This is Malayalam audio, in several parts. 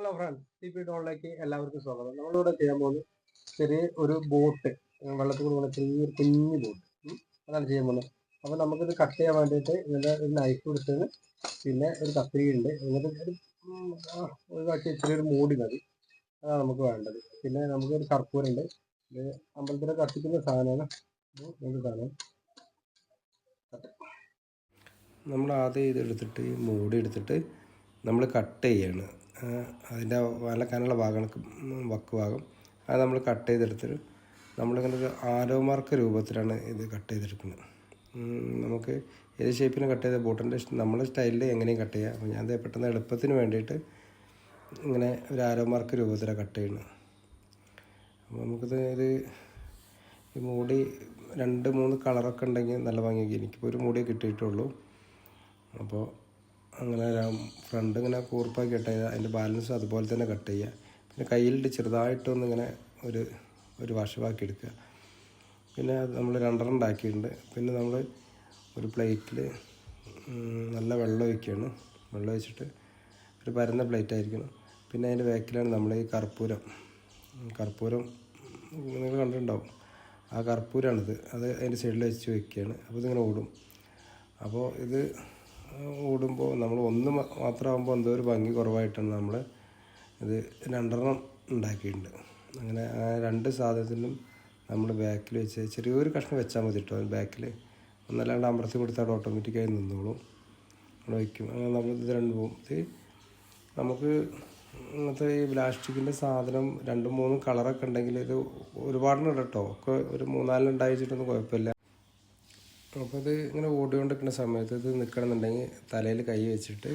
ഹലോ ഫ്രണ്ട്സ് ടി പി ടോണിലേക്ക് എല്ലാവർക്കും സ്വാഗതം. നമ്മളിവിടെ ചെയ്യാൻ പോകുന്നത് ചെറിയ ഒരു ബോട്ട് വെള്ളത്തിൽ പോകുന്ന ചെറിയൊരു കുഞ്ഞു ബോട്ട് അതാണ് ചെയ്യാൻ പോകുന്നത്. അപ്പോൾ നമുക്കിത് കട്ട് ചെയ്യാൻ വേണ്ടിയിട്ട് ഇങ്ങനെ ഒരു നൈഫ് എടുത്തത് പിന്നെ ഒരു കത്തിരിയുണ്ട് എന്നിട്ട് ഒരു ഒഴിവാക്കി ചെറിയൊരു മൂടി മതി. അതാണ് നമുക്ക് വേണ്ടത്. പിന്നെ നമുക്കൊരു കർപ്പൂരുണ്ട് ഇത് അമ്പലത്തിൽ കത്തിക്കുന്ന സാധനമാണ്. ഇത് സാധനം നമ്മൾ ആദ്യം ഇതെടുത്തിട്ട് മൂടി എടുത്തിട്ട് നമ്മൾ കട്ട് ചെയ്യാണ്. അതിന്റെ വലക്കാനുള്ള ഭാഗമാണ് വക്ക് ഭാഗം അത് നമ്മൾ കട്ട് ചെയ്തെടുത്തിട്ട് നമ്മളിങ്ങനെ ഒരു ആരോ മാർക്ക് രൂപത്തിലാണ് ഇത് കട്ട് ചെയ്തെടുക്കുന്നത്. നമുക്ക് ഏത് ഷേപ്പിന് കട്ട് ചെയ്ത ബോട്ടിന്റെ നമ്മുടെ സ്റ്റൈലിൽ എങ്ങനെയും കട്ട് ചെയ്യാം. അപ്പോൾ ഞാൻ പെട്ടെന്ന് എളുപ്പത്തിന് വേണ്ടിയിട്ട് ഇങ്ങനെ ഒരു ആരോ മാർക്ക് രൂപത്തിലാണ് കട്ട് ചെയ്യുന്നത്. അപ്പോൾ നമുക്കിത് ഇത് ഈ മൂടി രണ്ട് മൂന്ന് കളറൊക്കെ ഉണ്ടെങ്കിൽ നല്ല ഭംഗിയൊക്കെ എനിക്കിപ്പോൾ ഒരു മൂടിയേ കിട്ടിയിട്ടുള്ളൂ. അപ്പോൾ അങ്ങനെ ഫ്രണ്ട് ഇങ്ങനെ കൂർപ്പാക്കി കട്ട് ചെയ്യുക അതിന്റെ ബാലൻസ് അതുപോലെ തന്നെ കട്ട് ചെയ്യുക. പിന്നെ കയ്യിലിട്ട് ചെറുതായിട്ടൊന്ന് ഇങ്ങനെ ഒരു ഒരു വഷമാക്കി എടുക്കുക. പിന്നെ നമ്മൾ രണ്ടെണ്ണം ഉണ്ടാക്കിയിട്ടുണ്ട്. പിന്നെ നമ്മൾ ഒരു പ്ലേറ്റിൽ നല്ല വെള്ളം ഒഴിക്കുകയാണ് വെള്ളം ഒഴിച്ചിട്ട് ഒരു പരന്ന പ്ലേറ്റ് ആയിരിക്കണം. പിന്നെ അതിന്റെ ബാക്കിലാണ് നമ്മൾ ഈ കർപ്പൂരം. കർപ്പൂരം നിങ്ങൾ കണ്ടിട്ടുണ്ടാവും. ആ കർപ്പൂരമാണിത് അത് അതിന്റെ സൈഡിൽ വെച്ച് വയ്ക്കുകയാണ് അപ്പോൾ ഇതിങ്ങനെ ഓടും. അപ്പോൾ ഇത് ഓടുമ്പോൾ നമ്മൾ ഒന്ന് മാത്രമാകുമ്പോൾ എന്തോ ഒരു ഭംഗി കുറവായിട്ടാണ് നമ്മൾ ഇത് രണ്ടെണ്ണം ഉണ്ടാക്കിയിട്ടുണ്ട്. അങ്ങനെ ആ രണ്ട് സാധനത്തിനും നമ്മൾ ബാക്കിൽ വെച്ച് ചെറിയൊരു കഷ്ണം വെച്ചാൽ മതി കേട്ടോ ബാക്കിൽ ഒന്നല്ലാണ്ട് അമർത്തി കൊടുത്താൽ ഓട്ടോമാറ്റിക്കായി നിന്നോളും. അവിടെ വയ്ക്കും അങ്ങനെ നമ്മൾ ഇത് രണ്ട് പോകും ഇത് നമുക്ക് ഇങ്ങനത്തെ ഈ പ്ലാസ്റ്റിക്കിന്റെ സാധനം രണ്ടും മൂന്നും കളറൊക്കെ ഉണ്ടെങ്കിൽ ഇത് ഒരുപാടിനും കേട്ടോ ഒക്കെ ഒരു മൂന്നാലെണ്ണം ഉണ്ടായിച്ചിട്ടൊന്നും കുഴപ്പമില്ല. അപ്പോൾ ഇത് ഇങ്ങനെ ഓടിക്കൊണ്ടിരിക്കുന്ന സമയത്ത് ഇത് നിൽക്കണമെന്നുണ്ടെങ്കിൽ തലയിൽ കൈ വെച്ചിട്ട്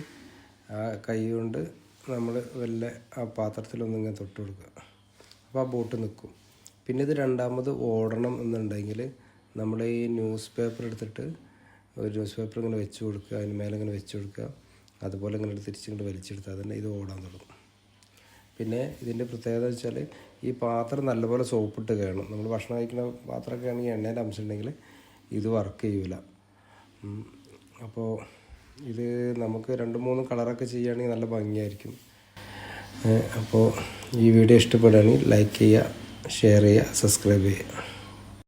ആ കൈ കൊണ്ട് നമ്മൾ വല്ല ആ പാത്രത്തിലൊന്നും ഇങ്ങനെ തൊട്ട് കൊടുക്കുക. അപ്പോൾ ആ ബോട്ട് നിൽക്കും പിന്നെ ഇത് രണ്ടാമത് ഓടണം എന്നുണ്ടെങ്കിൽ നമ്മൾ ഈ ന്യൂസ് പേപ്പർ എടുത്തിട്ട് ഒരു ന്യൂസ് പേപ്പർ ഇങ്ങനെ വെച്ച് കൊടുക്കുക അതിന് മേലെ ഇങ്ങനെ വെച്ച് കൊടുക്കുക അതുപോലെ ഇങ്ങനെ തിരിച്ചിങ്ങോട്ട് വലിച്ചെടുത്താൽ തന്നെ ഇത് ഓടാൻ തുടങ്ങും. പിന്നെ ഇതിന്റെ പ്രത്യേകത വെച്ചാൽ ഈ പാത്രം നല്ലപോലെ സോപ്പിട്ട് കയറണം. നമ്മൾ ഭക്ഷണം കഴിക്കുന്ന പാത്രമൊക്കെ ആണെങ്കിൽ എണ്ണേന്റെ അംശം ഉണ്ടെങ്കിൽ ഇത് വർക്ക് ചെയ്യൂല. അപ്പോൾ ഇത് നമുക്ക് രണ്ട് മൂന്ന് കളറൊക്കെ ചെയ്യുകയാണെങ്കിൽ നല്ല ഭംഗിയായിരിക്കും. അപ്പോൾ ഈ വീഡിയോ ഇഷ്ടപ്പെടുകയാണെങ്കിൽ ലൈക്ക് ചെയ്യുക ഷെയർ ചെയ്യുക സബ്സ്ക്രൈബ് ചെയ്യുക.